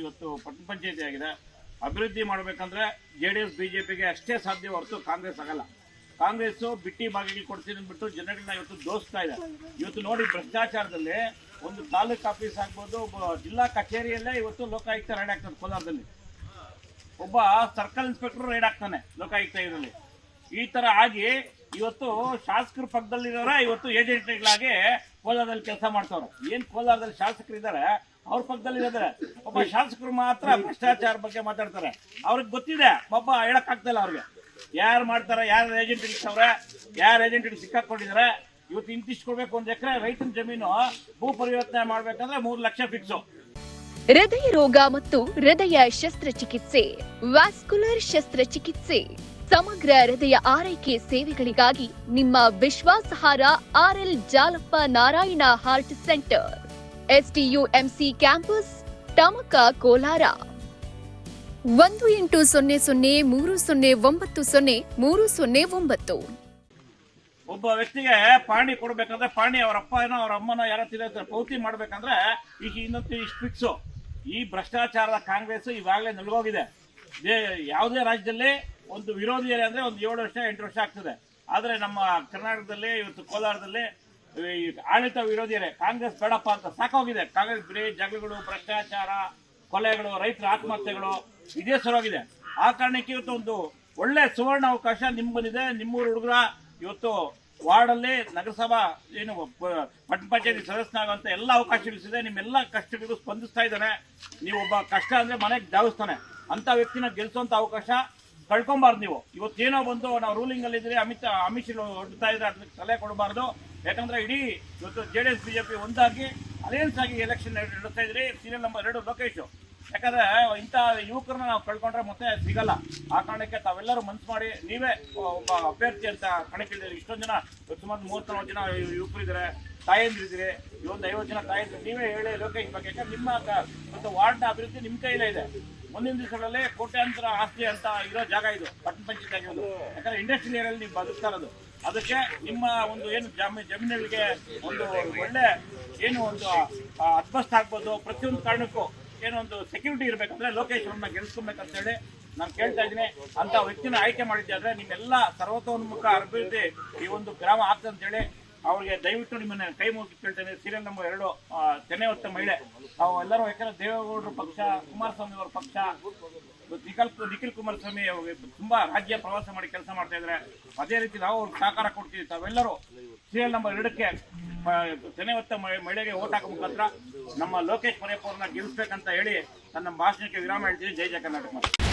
ಇವತ್ತು ಪಟ್ಟಣ ಪಂಚಾಯತಿ ಆಗಿದೆ. ಅಭಿವೃದ್ಧಿ ಮಾಡಬೇಕಂದ್ರೆ ಜೆ ಡಿ ಎಸ್ ಬಿಜೆಪಿಗೆ ಅಷ್ಟೇ ಸಾಧ್ಯ ಹೊರತು ಕಾಂಗ್ರೆಸ್ ಆಗಲ್ಲ. ಕಾಂಗ್ರೆಸ್ ಬಿಟ್ಟಿ ಬಾಗಿಲಿ ಕೊಡ್ತೀನಿ ಅಂದ್ಬಿಟ್ಟು ಜನಗಳನ್ನ ಇವತ್ತು ದೋಸ್ತಾ ಇದೆ. ಇವತ್ತು ನೋಡಿ ಭ್ರಷ್ಟಾಚಾರದಲ್ಲಿ ಒಂದು ತಾಲೂಕು ಆಫೀಸ್ ಆಗ್ಬೋದು ಜಿಲ್ಲಾ ಕಚೇರಿಯಲ್ಲೇ ಇವತ್ತು ಲೋಕಾಯುಕ್ತ ರೈಡ್ ಆಗ್ತದೆ ಕೋಲಾರದಲ್ಲಿ. ಒಬ್ಬ ಸರ್ಕಲ್ ಇನ್ಸ್ಪೆಕ್ಟರ್ ರೈಡ್ ಆಗ್ತಾನೆ ಲೋಕಾಯುಕ್ತ ಇದರಲ್ಲಿ. ಈ ತರ ಆಗಿ ಇವತ್ತು ಶಾಸಕರ ಪಕ್ಕದಲ್ಲಿರೋರ ಇವತ್ತು ಏಜೆಂಟ್ಗಳಾಗಿ ಕೋಲಾರದಲ್ಲಿ ಕೆಲಸ ಮಾಡ್ತಾವ್ರೆ. ಏನ್ ಕೋಲಾರದಲ್ಲಿ ಶಾಸಕರು ಇದ್ದಾರೆ ಅವ್ರ ಪಕ್ಕದಲ್ಲಿ ಇದ್ದಾರೆ ಒಬ್ಬ ಶಾಸಕರು ಮಾತ್ರ ಭ್ರಷ್ಟಾಚಾರ ಬಗ್ಗೆ ಮಾತಾಡ್ತಾರೆ. ಅವ್ರಿಗೆ ಗೊತ್ತಿದೆ ಒಬ್ಬ ಹೇಳಕ್ ಇಲ್ಲ ಅವ್ರಿಗೆ. ಯಾರು ಮಾಡ್ತಾರೆ ಯಾರು ಏಜೆಂಟ್ ಇರ್ತಾವ್ರೆ ಯಾರು ಏಜೆಂಟ್ ಸಿಕ್ಕಾಕೊಂಡಿದ್ದಾರೆ ಇವತ್ತು ಇಂತಿಷ್ಟು ಕೊಡ್ಬೇಕು ಒಂದ್ ಎಕರೆ ರೈತನ ಜಮೀನು ಭೂ ಪರಿವರ್ತನೆ ಮಾಡ್ಬೇಕಂದ್ರೆ ಮೂರು ಲಕ್ಷ ಫಿಕ್ಸು ಹೃದಯ ರೋಗ ಮತ್ತು ಹೃದಯ ಶಸ್ತ್ರಚಿಕಿತ್ಸೆ ವ್ಯಾಸ್ಕುಲರ್ ಶಸ್ತ್ರಚಿಕಿತ್ಸೆ ಸಮಗ್ರ ಹೃದಯ ಆರೈಕೆ ಸೇವೆಗಳಿಗಾಗಿ ನಿಮ್ಮ ವಿಶ್ವಾಸಾರ್ಹ RL Jalappa Narayana heart centre SDUMC campus Tamaka Kolar. ಒಂದು ಎಂಟು ಸೊನ್ನೆ ಸೊನ್ನೆ ಮೂರು ಸೊನ್ನೆ ಒಂಬತ್ತು ಸೊನ್ನೆ ಮೂರು ಸೊನ್ನೆ ಒಂಬತ್ತು. ಒಬ್ಬ ವ್ಯಕ್ತಿಗೆ ಪಾಣಿ ಕೊಡ್ಬೇಕಂದ್ರೆ ಪಾಣಿ ಅವ್ರ ಅಪ್ಪನೋ ಅವ್ರ ಅಮ್ಮನ ಯಾರೋ ಪೌತಿ ಮಾಡ್ಬೇಕಂದ್ರೆ ಈಗ ಇನ್ನೊಂದು ಇಷ್ಟು ಫಿಕ್ಸು ಈ ಭ್ರಷ್ಟಾಚಾರದ ಕಾಂಗ್ರೆಸ್ ಇವಾಗಲೇ ನಲ್ಗೋಗಿದೆ. ಯಾವುದೇ ರಾಜ್ಯದಲ್ಲಿ ಒಂದು ವಿರೋಧಿ ಅಂದ್ರೆ ಒಂದು ಏಳು ವರ್ಷ ಎಂಟು ವರ್ಷ ಆಗ್ತದೆ. ಆದ್ರೆ ನಮ್ಮ ಕರ್ನಾಟಕದಲ್ಲಿ ಇವತ್ತು ಕೋಲಾರದಲ್ಲಿ ಆಡಳಿತ ವಿರೋಧಿಯರೇ, ಕಾಂಗ್ರೆಸ್ ಬೇಡಪ್ಪ ಅಂತ ಸಾಕೋಗಿದೆ ಕಾಂಗ್ರೆಸ್ ಬರೀ ಜಗಳಗಳು, ಭ್ರಷ್ಟಾಚಾರ, ಕೊಲೆಗಳು, ರೈತರ ಆತ್ಮಹತ್ಯೆಗಳು ಇದೇ ಸರೋಗಿದೆ ಆ ಕಾರಣಕ್ಕೆ ಇವತ್ತು ಒಂದು ಒಳ್ಳೆ ಸುವರ್ಣ ಅವಕಾಶ ನಿಮ್ ಬಂದಿದೆ. ನಿಮ್ಮೂರು ಹುಡುಗರ ಇವತ್ತು ವಾರ್ಡಲ್ಲಿ ನಗರಸಭಾ ಏನು ಪಟ್ಟಣ ಪಂಚಾಯತಿ ಸದಸ್ಯನಾಗುವಂತ ಎಲ್ಲ ಅವಕಾಶಗಳಿಸಿದೆ ನಿಮ್ಮೆಲ್ಲ ಕಷ್ಟಗಳಿಗೂ ಸ್ಪಂದಿಸ್ತಾ ಇದ್ದಾನೆ. ನೀವು ಒಬ್ಬ ಕಷ್ಟ ಅಂದ್ರೆ ಮನೆಗೆ ಜಾವಿಸ್ತಾನೆ ಅಂತ ವ್ಯಕ್ತಿನ ಗೆಲ್ಸುವಂತ ಅವಕಾಶ ಕಳ್ಕೊಬಾರ್ದು ನೀವು. ಇವತ್ತೇನೋ ಬಂದು ನಾವು ರೂಲಿಂಗ್ ಅಲ್ಲಿ ಇದ್ರೆ ಅಮಿತ್ ಅಮಿತ್ ಹೊಡ್ತಾ ಇದ್ರೆ ಅದಕ್ಕೆ ತಲೆ ಕೊಡಬಾರ್ದು. ಯಾಕಂದ್ರೆ ಇಡೀ ಇವತ್ತು ಜೆ ಡಿ ಎಸ್ ಬಿಜೆಪಿ ಒಂದಾಗಿ ಅಲಯನ್ಸ್ ಆಗಿ ಎಲೆಕ್ಷನ್ ನಡೆಸ್ತಾ ಇದ್ರಿ ಸೀರಿಯಲ್ ನಂಬರ್ ಎರಡು ಲೋಕೇಶ್. ಯಾಕಂದ್ರೆ ಇಂಥ ಯುವಕರನ್ನ ನಾವು ಕಳ್ಕೊಂಡ್ರೆ ಮತ್ತೆ ಸಿಗಲ್ಲ. ಆ ಕಾರಣಕ್ಕೆ ತಾವೆಲ್ಲರೂ ಮನ್ಸು ಮಾಡಿ, ನೀವೇ ಒಬ್ಬ ಅಭ್ಯರ್ಥಿ ಅಂತ ಕಣಕ್ಕಿಳಿದ್ರೆ. ಇಷ್ಟೊಂದು ಜನ, ಸುಮಾರು ಮೂವತ್ತು ನಲವತ್ತು ಜನ ಯುವಕರಿದ್ದಾರೆ ತಾಯಂದಿರಿದ್ದೀರಿ ಇವೊಂದು ಐವತ್ತು ಜನ ತಾಯಂದಿರು, ನೀವೇ ಹೇಳಿ ಲೋಕೇಶ್ ಬಗ್ಗೆ. ಯಾಕಂದ್ರೆ ನಿಮ್ಮ ಒಂದು ವಾರ್ಡ್ನ ಅಭಿವೃದ್ಧಿ ನಿಮ್ಮ ಕೈಲೇ ಇದೆ. ಮುಂದಿನ ದಿವಸಗಳಲ್ಲಿ ಕೋಟ್ಯಾಂತರ ಆಸ್ತಿ ಅಂತ ಇರೋ ಜಾಗ ಇದು, ಪಟ್ಟಣ ಪಂಚಾಯತ್ ಆಗಿರೋದು. ಯಾಕಂದ್ರೆ ಇಂಡಸ್ಟ್ರಿಯಲ್ ಏರಿಯಲ್ಲಿ ನೀವು ಬದುಕ್ತಾ ಇರೋದು. ಅದಕ್ಕೆ ನಿಮ್ಮ ಒಂದು ಏನು ಜಮೀ ಜಮೀನುಗಳಿಗೆ ಒಂದು ಒಳ್ಳೆ ಏನು ಒಂದು ಅದ್ಭಸ್ತ ಆಗ್ಬೋದು. ಪ್ರತಿಯೊಂದು ಕಾರಣಕ್ಕೂ ಏನೋ ಒಂದು ಸೆಕ್ಯೂರಿಟಿ ಇರಬೇಕಂದ್ರೆ ಲೋಕೇಶ್ ಅವ್ರನ್ನ ಗೆಲ್ಸ್ಕೊಬೇಕಂತ ಹೇಳಿ ನಾನು ಕೇಳ್ತಾ ಇದ್ದೀನಿ. ಅಂತ ವ್ಯಕ್ತಿನ ಆಯ್ಕೆ ಮಾಡಿದ್ದಾದ್ರೆ ನಿಮ್ಮೆಲ್ಲ ಸರ್ವತೋನ್ಮುಖ ಅಭಿವೃದ್ಧಿ ಈ ಒಂದು ಗ್ರಾಮ ಆಗ್ತದೆ ಅಂತ ಹೇಳಿ ಅವ್ರಿಗೆ ದಯವಿಟ್ಟು ನಿಮ್ಮನ್ನ ಕೈ ಮುಗಿ ಕೇಳ್ತೇನೆ. ಸೀರಿಯಲ್ ನಂಬರ್ ಎರಡು ತೆನೆ ಹೊತ್ತ ಮಹಿಳೆ. ತಾವು ಎಲ್ಲರೂ ಯಾಕಂದ್ರೆ ದೇವೇಗೌಡರ ಪಕ್ಷ ಕುಮಾರಸ್ವಾಮಿ ಅವರ ಪಕ್ಷ ನಿಖಿಲ್ ನಿಖಿಲ್ ಕುಮಾರಸ್ವಾಮಿ ಸ್ವಾಮಿ ತುಂಬಾ ರಾಜ್ಯ ಪ್ರವಾಸ ಮಾಡಿ ಕೆಲಸ ಮಾಡ್ತಾ ಇದ್ದಾರೆ. ಅದೇ ರೀತಿ ನಾವು ಅವ್ರಿಗೆ ಸಹಕಾರ ಕೊಡ್ತೀವಿ. ತಾವೆಲ್ಲರೂ ಸೀರಿಯಲ್ ನಂಬರ್ ಎರಡಕ್ಕೆ ಹೊತ್ತ ಮಹಿಳೆಗೆ ಓಟ್ ಹಾಕೋ ಮುಖಾಂತರ ನಮ್ಮ ಲೋಕೇಶ್ ಮರಿಯಪ್ಪ ಅವ್ರನ್ನ ಗೆಲ್ಲಿಸ್ಬೇಕಂತ ಹೇಳಿ ನನ್ನ ಭಾಷಣಕ್ಕೆ ವಿರಾಮ ಹೇಳ್ತೀನಿ. ಜೈ ಜಯ ಕರ್ನಾಟಕ